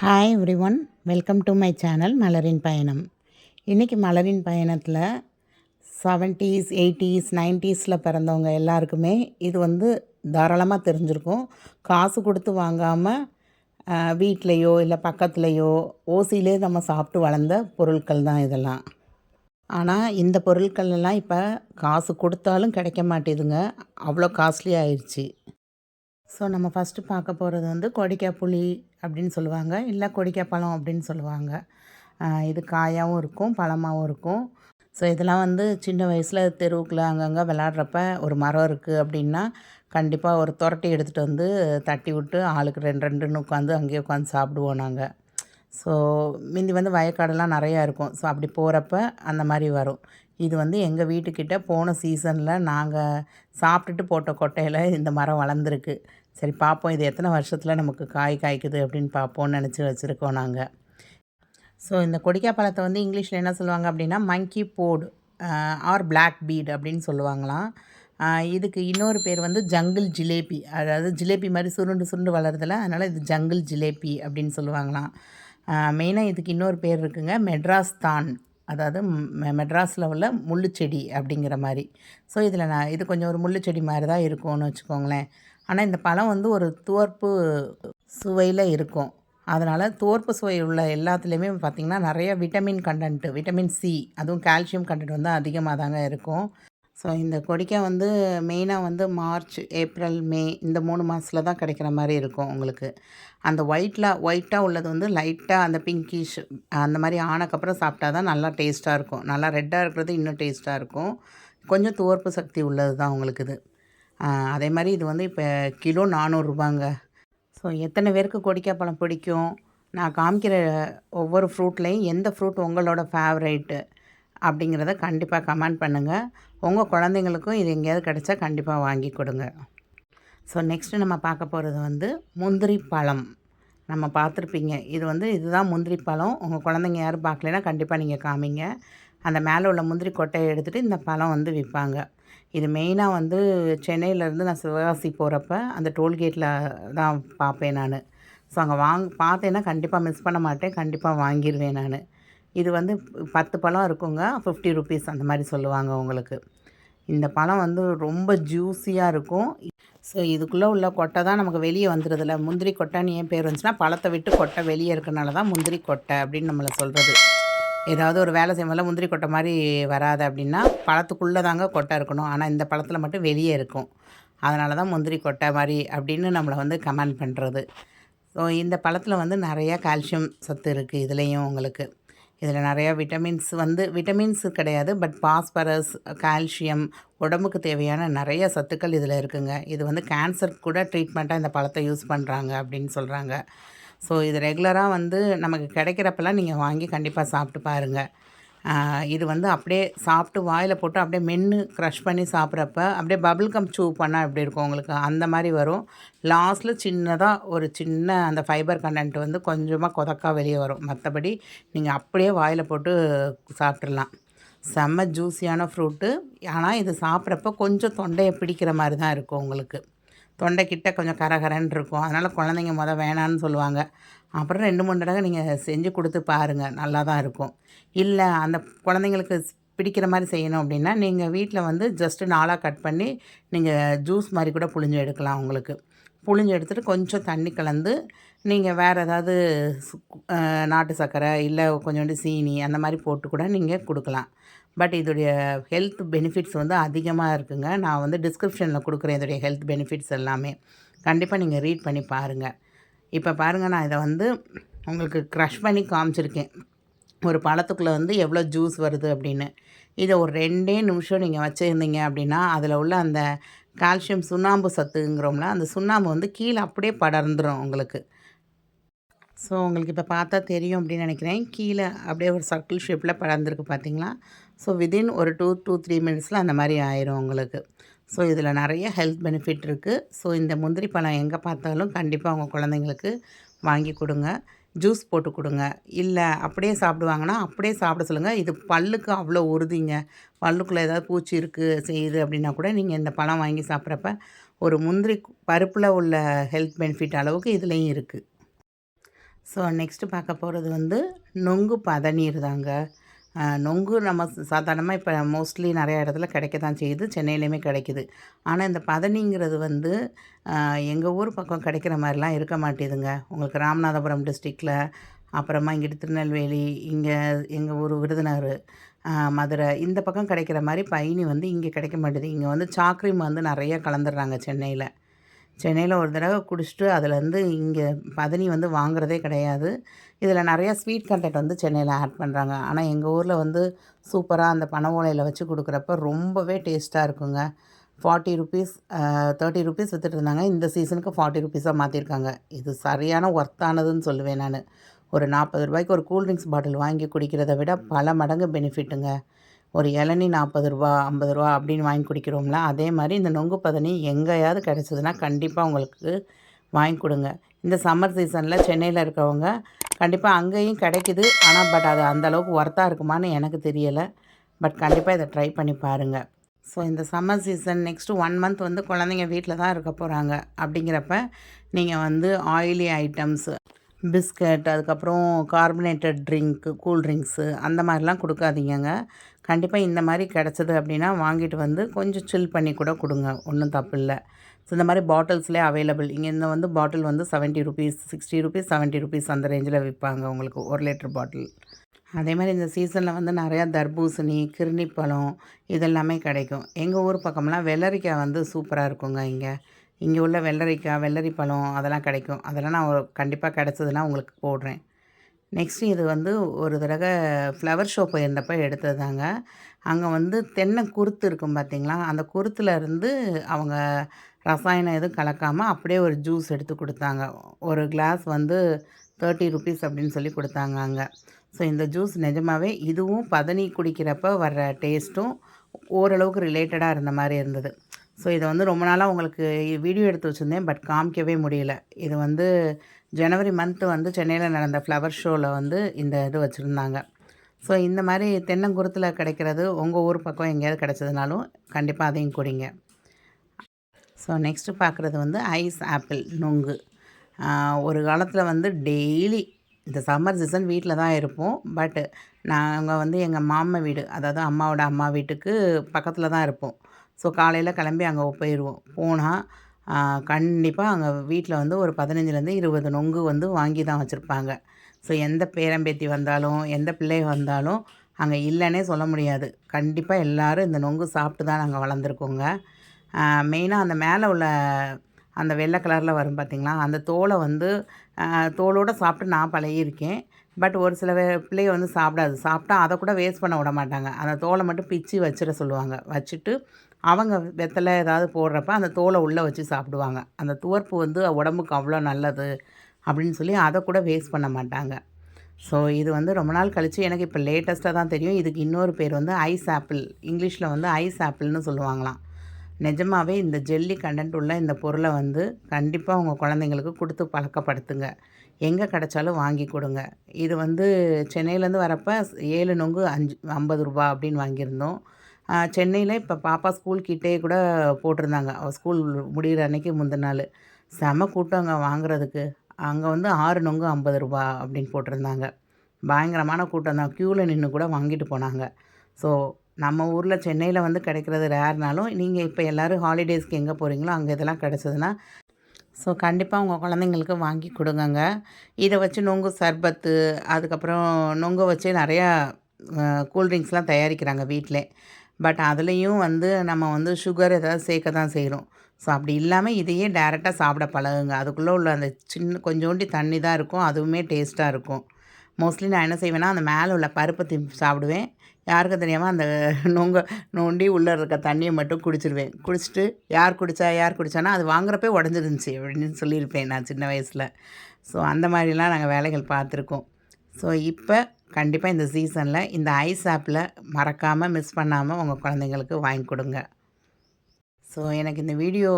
Hi everyone welcome to my channel மலரின் பயணம் இன்றைக்கி மலரின் பயணத்தில் செவன்ட்டீஸ் எயிட்டிஸ் நைன்ட்டீஸில் பிறந்தவங்க எல்லாருக்குமே இது வந்து தாராளமாக தெரிஞ்சிருக்கும். காசு கொடுத்து வாங்காமல் வீட்லேயோ இல்லை பக்கத்துலேயோ ஓசியிலே நம்ம சாப்பிட்டு வளர்ந்த பொருட்கள் தான் இதெல்லாம். ஆனால் இந்த பொருட்கள் எல்லாம் இப்போ காசு கொடுத்தாலும் கிடைக்க மாட்டேதுங்க. அவ்வளோ காஸ்ட்லி ஆயிடுச்சு ஸோ நம்ம ஃபஸ்ட்டு பார்க்க போகிறது வந்து கொடிக்காய் புளி அப்படின்னு சொல்லுவாங்க. இல்லை கொடிக்காய் பழம் அப்படின்னு சொல்லுவாங்க. இது காயாகவும் இருக்கும் பழமாகவும் இருக்கும். ஸோ இதெல்லாம் வந்து சின்ன வயசில் தெருவுக்குள்ள அங்கங்கே விளாட்றப்ப ஒரு மரம் இருக்குது அப்படின்னா கண்டிப்பாக ஒரு துரட்டி எடுத்துகிட்டு வந்து தட்டி விட்டு ஆளுக்கு ரெண்டு ரெண்டுன்னு உட்காந்து அங்கேயே உட்காந்து சாப்பிடுவோம் நாங்கள் ஸோ முந்தி வந்து வயக்காடெல்லாம் நிறையா இருக்கும். ஸோ அப்படி போகிறப்ப அந்த மாதிரி வரும். இது வந்து எங்கள் வீட்டுக்கிட்ட போன சீசனில் நாங்கள் சாப்பிட்டுட்டு போட்ட கொட்டையில் இந்த மரம் வளர்ந்துருக்கு. சரி பார்ப்போம் இது எத்தனை வருஷத்தில் நமக்கு காய் காய்க்குது அப்படின்னு பார்ப்போம்னு நினச்சி வச்சுருக்கோம் நாங்கள் ஸோ இந்த கொடிக்காய் பழத்தை வந்து இங்கிலீஷில் என்ன சொல்லுவாங்க அப்படின்னா மங்கி போடு ஆர் பிளாக் பீட் அப்படின்னு சொல்லுவாங்களாம். இதுக்கு இன்னொரு பேர் வந்து ஜங்கிள் ஜிலேபி அதாவது ஜிலேபி மாதிரி சுருண்டு சுருண்டு வளருதுல அதனால் இது ஜங்கிள் ஜிலேபி அப்படின்னு சொல்லுவாங்களாம். மெயினாக இதுக்கு இன்னொரு பேர் இருக்குங்க மெட்ராஸ் தான். அதாவது மெ- மெட்ராஸில் உள்ள முள்ளுச்செடி அப்படிங்கிற மாதிரி. ஸோ இதில் நான் இது கொஞ்சம் ஒரு முள்ளுச்செடி மாதிரி தான் இருக்கும்னு வச்சுக்கோங்களேன். ஆனால் இந்த பழம் வந்து ஒரு துவர்ப்பு சுவையில் இருக்கும். அதனால் துவர்ப்பு சுவை உள்ள எல்லாத்துலேயுமே பார்த்திங்கன்னா நிறைய விட்டமின் கண்டென்ட்டு விட்டமின் சி அதுவும் கால்சியம் கண்டென்ட் வந்து அதிகமாக தாங்க இருக்கும். ஸோ இந்த கொடிக்காய் வந்து மெயினாக வந்து மார்ச் ஏப்ரல் மே இந்த மூணு மாதத்தில் தான் கிடைக்கிற மாதிரி இருக்கும் உங்களுக்கு. அந்த ஒயிட்டில் ஒயிட்டாக உள்ளது வந்து லைட்டாக அந்த பிங்கிஷ் அந்த மாதிரி ஆனக்கப்புறம் சாப்பிட்டா தான் நல்லா டேஸ்ட்டாக இருக்கும். நல்லா ரெட்டாக இருக்கிறது இன்னும் டேஸ்ட்டாக இருக்கும். கொஞ்சம் துவர்ப்பு சக்தி உள்ளது தான் உங்களுக்கு இது. அதே மாதிரி இது வந்து இப்போ கிலோ நானூறுரூபாங்க ஸோ எத்தனை பேருக்கு கொடிக்காய் பழம் பிடிக்கும்? நான் காமிக்கிற ஒவ்வொரு ஃப்ரூட்லேயும் எந்த ஃப்ரூட் உங்களோட ஃபேவரைட்டு அப்படிங்கிறத கண்டிப்பாக கமெண்ட் பண்ணுங்கள் உங்கள் குழந்தைங்களுக்கும் இது எங்கேயாவது கிடைச்சா கண்டிப்பாக வாங்கி கொடுங்க. ஸோ நெக்ஸ்ட்டு நம்ம பார்க்க போகிறது வந்து முந்திரி பழம். நம்ம பார்த்துருப்பீங்க. இது வந்து இதுதான் முந்திரி பழம். உங்கள் குழந்தைங்க யாரும் பார்க்கலைன்னா கண்டிப்பாக நீங்கள் காமிங்க. அந்த மேலே உள்ள முந்திரி கொட்டையை எடுத்துகிட்டு இந்த பழம் வந்து விற்பாங்க. இது மெயினாக வந்து சென்னையிலேருந்து நான் சிவகாசி போகிறப்ப அந்த டோல்கேட்டில் தான் பார்ப்பேன் நான். ஸோ அங்கே வாங் பார்த்தேன்னா கண்டிப்பாக மிஸ் பண்ண மாட்டேன். கண்டிப்பாக வாங்கிடுவேன் நான். இது வந்து பத்து பழம் இருக்குங்க. ஃபிஃப்டி ருபீஸ் அந்த மாதிரி சொல்லுவாங்க உங்களுக்கு. இந்த பழம் வந்து ரொம்ப ஜூஸியாக இருக்கும். ஸோ இதுக்குள்ளே உள்ள கொட்டை தான் நமக்கு வெளியே வந்துடுதுல முந்திரி கொட்டைன்னு ஏன் பேர் வந்துச்சுன்னா பழத்தை விட்டு கொட்டை வெளியே இருக்கனால தான் முந்திரி கொட்டை அப்படின்னு நம்மளை சொல்கிறது ஏதாவது ஒரு வேலை செய்யும்போது முந்திரி கொட்டை மாதிரி வராது அப்படின்னா பழத்துக்குள்ளே தாங்க கொட்டை இருக்கணும். ஆனால் இந்த பழத்தில் மட்டும் வெளியே இருக்கும். அதனால தான் முந்திரி கொட்டை மாதிரி அப்படின்னு நம்மளை வந்து கமெண்ட் பண்ணுறது ஸோ இந்த பழத்தில் வந்து நிறையா கால்சியம் சத்து இருக்குது இதுலேயும் உங்களுக்கு. இதில் நிறையா விட்டமின்ஸ் வந்து விட்டமின்ஸ் கிடையாது பட் பாஸ்பரஸ் கால்சியம் உடம்புக்கு தேவையான நிறைய சத்துக்கள் இதில் இருக்குங்க. இது வந்து கேன்சருக்கு கூட ட்ரீட்மெண்ட்டாக இந்த பழத்தை யூஸ் பண்ணுறாங்க அப்படின்னு சொல்கிறாங்க ஸோ இது ரெகுலராக வந்து நமக்கு கிடைக்கிறப்பெல்லாம் நீங்கள் வாங்கி கண்டிப்பாக சாப்பிட்டு பாருங்கள் இது வந்து அப்படியே சாப்பிட்டு வாயில் போட்டு அப்படியே மென்று க்ரஷ் பண்ணி சாப்பிட்றப்ப அப்படியே பபிள் கம் சூ பண்ணால் எப்படி இருக்கும் உங்களுக்கு? அந்த மாதிரி வரும். லாஸ்ட்டில் சின்னதாக ஒரு சின்ன அந்த ஃபைபர் கண்டென்ட் வந்து கொஞ்சமாக கொதக்கா வெளியே வரும். மற்றபடி நீங்கள் அப்படியே வாயில் போட்டு சாப்பிட்றலாம் செம்ம ஜூஸியான ஃப்ரூட்டு ஆனால் இது சாப்பிட்றப்ப கொஞ்சம் தொண்டையை பிடிக்கிற மாதிரி தான் இருக்கும் உங்களுக்கு. தொண்டைக்கிட்ட கொஞ்சம் கரகரன்னு இருக்கும் அதனால் குழந்தைங்க மொதல் வேணான்னு சொல்லுவாங்க. அப்புறம் ரெண்டு மூணு தடவை நீங்கள் செஞ்சு கொடுத்து பாருங்கள் நல்லா தான் இருக்கும். இல்லை அந்த குழந்தைங்களுக்கு பிடிக்கிற மாதிரி செய்யணும் அப்படின்னா நீங்கள் வீட்டில் வந்து ஜஸ்ட்டு நாளாக கட் பண்ணி நீங்கள் ஜூஸ் மாதிரி கூட புழிஞ்சு எடுக்கலாம் உங்களுக்கு. புழிஞ்சு எடுத்துகிட்டு கொஞ்சம் தண்ணி கலந்து நீங்கள் வேறு ஏதாவது நாட்டு சர்க்கரை இல்லை கொஞ்சோண்டு சீனி அந்த மாதிரி போட்டு கூட நீங்கள் கொடுக்கலாம். பட் இதோடைய ஹெல்த் பெனிஃபிட்ஸ் வந்து அதிகமாக இருக்குங்க. நான் வந்து டிஸ்கிரிப்ஷனில் கொடுக்குறேன் இதோடைய ஹெல்த் பெனிஃபிட்ஸ் எல்லாமே. கண்டிப்பாக நீங்கள் ரீட் பண்ணி பாருங்கள் இப்போ பாருங்கள் நான் இதை வந்து உங்களுக்கு க்ரஷ் பண்ணி காமிச்சிருக்கேன். ஒரு பழத்துக்குள்ளே வந்து எவ்வளோ ஜூஸ் வருது அப்படின்னு. இதை ஒரு ரெண்டே நிமிஷம் நீங்கள் வச்சுருந்தீங்க அப்படின்னா அதில் உள்ள அந்த கால்சியம் சுண்ணாம்பு சத்துங்கிறோம்ல அந்த சுண்ணாம்பு வந்து கீழே அப்படியே படர்ந்துடும் உங்களுக்கு. ஸோ உங்களுக்கு இப்போ பார்த்தா தெரியும் அப்படின்னு நினைக்கிறேன். கீழே அப்படியே ஒரு சர்க்கிள் ஷேப்பில் படர்ந்துருக்கு பார்த்தீங்களா ஸோ விதின் ஒரு டூ டூ த்ரீ மினிட்ஸில் அந்த மாதிரி ஆயிரும் உங்களுக்கு. ஸோ இதில் நிறைய ஹெல்த் பெனிஃபிட் இருக்குது ஸோ இந்த முந்திரி பழம் எங்கே பார்த்தாலும் கண்டிப்பாக உங்கள் குழந்தைங்களுக்கு வாங்கி கொடுங்க. ஜூஸ் போட்டு கொடுங்க. இல்லை அப்படியே சாப்பிடுவாங்கன்னா அப்படியே சாப்பிட சொல்லுங்கள் இது பல்லுக்கு அவ்வளோ உறுதிங்க. பல்லுக்குள்ளே ஏதாவது பூச்சி இருக்குது செய்யுது அப்படின்னா கூட நீங்கள் இந்த பழம் வாங்கி சாப்பிட்றப்ப ஒரு முந்திரி பருப்பில் உள்ள ஹெல்த் பெனிஃபிட் அளவுக்கு இதுலேயும் இருக்குது ஸோ நெக்ஸ்ட்டு பார்க்க போகிறது வந்து நொங்கு பதநீர் தாங்க. நொங்கு நம்ம சாதாரணமாக இப்போ மோஸ்ட்லி நிறையா இடத்துல கிடைக்க தான் செய்யுது. சென்னையிலையுமே கிடைக்குது. ஆனால் இந்த பதனிங்கிறது வந்து எங்கள் ஊர் பக்கம் கிடைக்கிற மாதிரிலாம் இருக்க மாட்டேதுங்க. உங்களுக்கு ராமநாதபுரம் டிஸ்ட்ரிக்டில் அப்புறமா இங்கிட்டு திருநெல்வேலி இங்கே எங்கள் ஊர் விருதுநகர் மதுரை இந்த பக்கம் கிடைக்கிற மாதிரி பயணி வந்து இங்கே கிடைக்க மாட்டேது. இங்கே வந்து சாக்ரீம் வந்து நிறைய கலந்துடுறாங்க சென்னையில். சென்னையில் ஒரு தடவை குடிச்சிட்டு அதுலேருந்து இங்கே பதனி வந்து வாங்குறதே கிடையாது. இதில் நிறையா ஸ்வீட் கண்டென்ட் வந்து சென்னையில் ஆட் பண்ணுறாங்க ஆனால் எங்கள் ஊரில் வந்து சூப்பராக அந்த பனை ஓலையில் வச்சு கொடுக்குறப்ப ரொம்பவே டேஸ்ட்டாக இருக்குங்க. ஃபார்ட்டி ருபீஸ் தேர்ட்டி ருபீஸ் வித்துட்டு இருந்தாங்க. இந்த சீசனுக்கு ஃபார்ட்டி ருபீஸாக மாற்றிருக்காங்க இது சரியான ஒர்த்தானதுன்னு சொல்லுவேன் நான். ஒரு நாற்பது ரூபாய்க்கு ஒரு கூல்ட்ரிங்க்ஸ் பாட்டில் வாங்கி குடிக்கிறத விட பல மடங்கு பெனிஃபிட்டுங்க ஒரு இளநீ நாற்பது ரூபா ஐம்பது ரூபா அப்படின்னு வாங்கி குடிக்கிறோம்ல அதே மாதிரி இந்த நொங்கு பதனி எங்கேயாவது கிடச்சிதுன்னா கண்டிப்பாக உங்களுக்கு வாங்கி கொடுங்க. இந்த சம்மர் சீசனில் சென்னையில் இருக்கவங்க கண்டிப்பாக அங்கேயும் கிடைக்குது. ஆனால் பட் அது அந்தளவுக்கு ஒர்த்தாக இருக்குமான்னு எனக்கு தெரியலை. பட் கண்டிப்பாக இதை ட்ரை பண்ணி பாருங்கள் ஸோ இந்த summer season next one month வந்து குழந்தைங்க வீட்டில் தான் இருக்க போகிறாங்க அப்படிங்கிறப்ப நீங்கள் வந்து ஆயிலி ஐட்டம்ஸ் பிஸ்கட் அதுக்கப்புறம் கார்பனேட்டட் ட்ரிங்க்கு கூல் ட்ரிங்க்ஸு அந்த மாதிரிலாம் கொடுக்காதீங்கங்க. கண்டிப்பாக இந்த மாதிரி கிடச்சிது அப்படின்னா வாங்கிட்டு வந்து கொஞ்சம் சில் பண்ணி கூட கொடுங்க. ஒன்றும் தப்பு இல்லை. ஸோ இந்த மாதிரி பாட்டில்ஸ்லேயே அவைலபிள் இங்கே இந்த வந்து பாட்டில் வந்து seventy rupees sixty rupees seventy rupees அந்த ரேஞ்சில் விற்பாங்க உங்களுக்கு ஒரு லிட்டர் பாட்டில் அதே மாதிரி இந்த சீசனில் வந்து நிறையா தர்பூசணி கிருணிப்பழம் இதெல்லாமே கிடைக்கும். எங்கள் ஊர் பக்கம்லாம் வெள்ளரிக்காய் வந்து சூப்பராக இருக்குங்க இங்கே. இங்கே உள்ள வெள்ளரிக்காய் வெள்ளரி பழம் அதெல்லாம் கிடைக்கும். அதெல்லாம் நான் ஒரு கண்டிப்பாக கிடச்சதுன்னா உங்களுக்கு போடுறேன். நெக்ஸ்ட் இது வந்து ஒரு தடவை ஃப்ளவர் ஷோ போயிருந்தப்போ எடுத்ததாங்க அங்கே வந்து தென்னை குருத்து இருக்கும் பார்த்தீங்களா அந்த குருத்தில் இருந்து அவங்க ரசாயனம் எதுவும் கலக்காமல் அப்படியே ஒரு ஜூஸ் எடுத்து கொடுத்தாங்க. ஒரு கிளாஸ் வந்து தேர்ட்டி ருபீஸ் அப்படின்னு சொல்லி கொடுத்தாங்க அங்கே. ஸோ இந்த ஜூஸ் நிஜமாகவே இதுவும் பதனி குடிக்கிறப்ப வர்ற டேஸ்ட்டும் ஓரளவுக்கு ரிலேட்டடாக இருந்த மாதிரி இருந்தது. ஸோ இதை வந்து ரொம்ப நாளாக உங்களுக்கு வீடியோ எடுத்து வச்சுருந்தேன் பட் காமிக்கவே முடியல. இது வந்து ஜனவரி மந்த்து வந்து சென்னையில் நடந்த ஃப்ளவர் ஷோவில் வந்து இந்த இது வச்சுருந்தாங்க. ஸோ இந்த மாதிரி தென்னங்குருத்தில் கிடைக்கிறது உங்கள் ஊர் பக்கம் எங்கேயாவது கிடச்சதுனாலும் கண்டிப்பாக அதையும் குடிங்க. ஸோ நெக்ஸ்ட்டு பார்க்குறது வந்து ஐஸ் ஆப்பிள் நுங்கு. ஒரு காலத்தில் வந்து டெய்லி இந்த சம்மர் சீசன் வீட்டில் தான் இருப்போம். பட்டு நாங்கள் வந்து எங்கள் மாமா வீடு அதாவது அம்மாவோட அம்மா வீட்டுக்கு பக்கத்தில் தான் இருப்போம். ஸோ காலையில் கிளம்பி அங்கே போயிடுவோம் போனால் கண்டிப்பாக அங்கே வீட்டில் வந்து ஒரு பதினஞ்சுலேருந்து இருபது நொங்கு வந்து வாங்கி தான் வச்சுருப்பாங்க. ஸோ எந்த பேரம்பேத்தி வந்தாலும் எந்த பிள்ளை வந்தாலும் அங்கே இல்லைன்னே சொல்ல முடியாது. கண்டிப்பாக எல்லாரும் இந்த நொங்கு சாப்பிட்டு தான் நாங்கள் வளர்ந்துருக்கோங்க. மெயினாக அந்த மேலே உள்ள அந்த வெள்ளை கலரில் வரும் பார்த்திங்களா அந்த தோலை வந்து தோலோடு சாப்பிட்டு நான் பழகியிருக்கேன். பட் ஒரு சில பிள்ளைய வந்து சாப்பிடாது. சாப்பிட்டா அதை கூட வேஸ்ட் பண்ண விட மாட்டாங்க. அந்த தோலை மட்டும் பிச்சு வச்சிட சொல்லுவாங்க. வச்சுட்டு அவங்க வெத்தலை ஏதாவது போடுறப்ப அந்த தோலை உள்ளே வச்சு சாப்பிடுவாங்க. அந்த துவர்ப்பு வந்து உடம்புக்கு அவ்வளோ நல்லது அப்படின்னு சொல்லி அதை கூட வேஸ்ட் பண்ண மாட்டாங்க. ஸோ இது வந்து ரொம்ப நாள் கழித்து எனக்கு இப்போ லேட்டஸ்ட்டாக தான் தெரியும். இதுக்கு இன்னொரு பேர் வந்து ஐஸ் ஆப்பிள் இங்கிலீஷில் வந்து ஐஸ் ஆப்பிள்னு சொல்லுவாங்களாம். நிஜமாவே இந்த ஜெல்லி கண்டென்ட் உள்ள இந்த பொருளை வந்து கண்டிப்பாக உங்கள் குழந்தைங்களுக்கு கொடுத்து பழக்கப்படுத்துங்க. எங்கே கிடைச்சாலும் வாங்கி கொடுங்க. இது வந்து சென்னையிலேருந்து வரப்போ ஏழு நொங்கு அஞ்சு ஐம்பது ரூபா அப்படின்னு வாங்கியிருந்தோம். சென்னையில் இப்போ பாப்பா ஸ்கூல் கிட்டே கூட போட்டிருந்தாங்க. அவள் ஸ்கூல் முடிகிற அன்னைக்கு முந்தின நாள். செம கூட்டம் அங்கே வாங்குறதுக்கு. அங்கே வந்து ஆறு நொங்கு ஐம்பது ரூபா அப்படின்னு போட்டிருந்தாங்க. பயங்கரமான கூட்டம் தான். க்யூவில் நின்று கூட வாங்கிட்டு போனாங்க. ஸோ நம்ம ஊரில் சென்னையில் வந்து கிடைக்கிறது ரேர்னாலும் நீங்கள் இப்போ எல்லோரும் ஹாலிடேஸ்க்கு எங்கே போகிறீங்களோ அங்கே இதெல்லாம் கிடச்சதுன்னா ஸோ கண்டிப்பாக உங்கள் குழந்தைங்களுக்கு வாங்கி கொடுங்கங்க. இதை வச்சு நொங்கு சர்பத்து அதுக்கப்புறம் நொங்கு வச்சு நிறையா கூல்ட்ரிங்க்ஸ்லாம் தயாரிக்கிறாங்க வீட்டிலே பட் அதுலேயும் வந்து நம்ம வந்து சுகர் ஏதாவது சேர்க்க தான் செய்கிறோம் ஸோ அப்படி இல்லாமல் இதையே டேரெக்டாக சாப்பிட பழகுங்க. அதுக்குள்ளே உள்ள அந்த சின்ன கொஞ்சோண்டி தண்ணி தான் இருக்கும். அதுவுமே டேஸ்ட்டாக இருக்கும். மோஸ்ட்லி நான் என்ன செய்வேன்னா அந்த மேலே உள்ள பருப்பை திம்பி சாப்பிடுவேன். யாருக்கும் தெரியாமல் அந்த நொங்க நோண்டி உள்ளே இருக்க தண்ணியை மட்டும் குடிச்சிருவேன். குடிச்சிட்டு யார் குடித்தா யார் குடித்தானா அது வாங்குறப்பே உடஞ்சிருந்துச்சி அப்படின்னு சொல்லியிருப்பேன் நான் சின்ன வயசில். ஸோ அந்த மாதிரிலாம் நாங்கள் வேலைகள் பார்த்துருக்கோம். ஸோ இப்போ கண்டிப்பாக இந்த சீசனில் இந்த ஐஸ் ஆப்பில் மறக்காமல் மிஸ் பண்ணாமல் உங்கள் குழந்தைங்களுக்கு வாங்கி கொடுங்க. ஸோ எனக்கு இந்த வீடியோ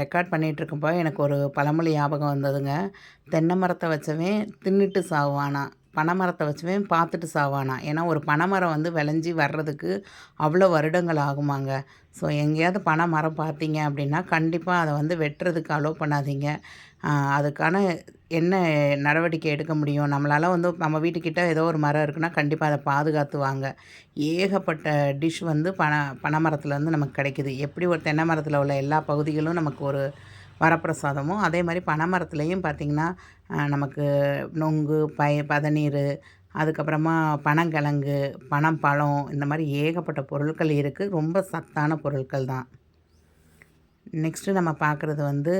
ரெக்கார்ட் பண்ணிகிட்டு இருக்கும்போது எனக்கு ஒரு பழமொழி ஞாபகம் வந்ததுங்க. தென்னை மரத்தை வச்சவே தின்னுட்டு சாவானா பனைமரத்தை வச்சுமே பார்த்துட்டு சாவானா. ஏன்னா ஒரு பனைமரம் வந்து விளைஞ்சி வர்றதுக்கு அவ்வளோ வருடங்கள் ஆகுமாங்க. ஸோ எங்கேயாவது பனை மரம் பார்த்தீங்க அப்படின்னா கண்டிப்பாக அதை வந்து வெட்டுறதுக்கு அலோவ் பண்ணாதீங்க. அதுக்கான என்ன நடவடிக்கை எடுக்க முடியும்? நம்மளால் வந்து நம்ம வீட்டுக்கிட்ட ஏதோ ஒரு மரம் இருக்குன்னா கண்டிப்பாக அதை பாதுகாத்து வாங்க ஏகப்பட்ட டிஷ் வந்து பன பனை மரத்துலேருந்து நமக்கு கிடைக்குது. எப்படி ஒரு தென்னை மரத்தில் உள்ள எல்லா பகுதிகளும் நமக்கு ஒரு வரப்பிரசாதமும் அதே மாதிரி பனை மரத்துலேயும் பார்த்திங்கன்னா நமக்கு நொங்கு பய பதநீர் அதுக்கப்புறமா பனங்கிழங்கு பனம் பழம் இந்த மாதிரி ஏகப்பட்ட பொருட்கள் இருக்குது ரொம்ப சத்தான பொருட்கள் தான். நெக்ஸ்ட்டு நம்ம பார்க்குறது வந்து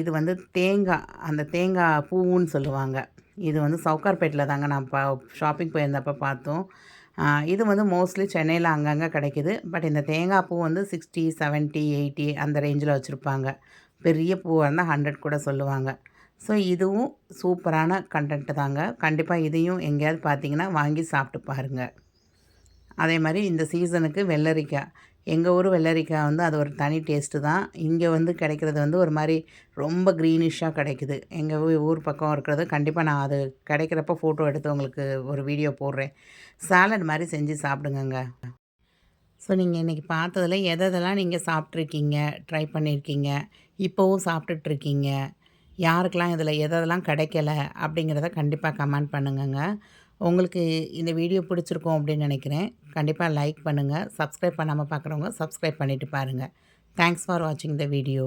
இது வந்து தேங்காய் அந்த தேங்காய் பூவுன்னு சொல்லுவாங்க. இது வந்து சவுக்கார்பேட்டில் தாங்க நான் பா ஷாப்பிங் போயிருந்தப்போ பார்த்தோம். இது வந்து மோஸ்ட்லி சென்னையில் அங்கங்கே கிடைக்கிது. பட் இந்த தேங்காய் பூ வந்து சிக்ஸ்டி செவன்ட்டி எயிட்டி அந்த ரேஞ்சில் வச்சுருப்பாங்க. பெரிய பூவாக இருந்தால் ஹண்ட்ரட் கூட சொல்லுவாங்க. ஸோ இதுவும் சூப்பரான கண்டென்ட்டு தாங்க. கண்டிப்பாக இதையும் எங்கேயாவது பார்த்தீங்கன்னா வாங்கி சாப்பிட்டு பாருங்கள் அதே மாதிரி இந்த சீசனுக்கு வெள்ளரிக்காய். எங்கள் ஊர் வெள்ளரிக்காய் வந்து அது ஒரு தனி டேஸ்ட்டு தான். இங்கே வந்து கிடைக்கிறது வந்து ஒரு மாதிரி ரொம்ப க்ரீனிஷாக கிடைக்குது. எங்கள் ஊர் பக்கம் இருக்கிறது. கண்டிப்பாக நான் அது கிடைக்கிறப்ப ஃபோட்டோ எடுத்து உங்களுக்கு ஒரு வீடியோ போடுறேன். சாலட் மாதிரி செஞ்சு சாப்பிடுங்கங்க. ஸோ நீங்கள் இன்றைக்கி பார்த்ததில் எதெல்லாம் நீங்கள் சாப்பிட்ருக்கீங்க ட்ரை பண்ணியிருக்கீங்க இப்போவும் சாப்பிட்டுட்ருக்கீங்க? யாருக்கெல்லாம் இதில் எதெல்லாம் கிடைக்கல? அப்படிங்கிறத கண்டிப்பாக கமெண்ட் பண்ணுங்கங்க. உங்களுக்கு இந்த வீடியோ பிடிச்சிருக்கோம் அப்படின்னு நினைக்கிறேன். கண்டிப்பாக லைக் பண்ணுங்கள் சப்ஸ்கிரைப் பண்ணாமல் பார்க்குறவங்க சப்ஸ்கிரைப் பண்ணிவிட்டு பாருங்கள் தேங்க்ஸ் ஃபார் வாட்சிங் த வீடியோ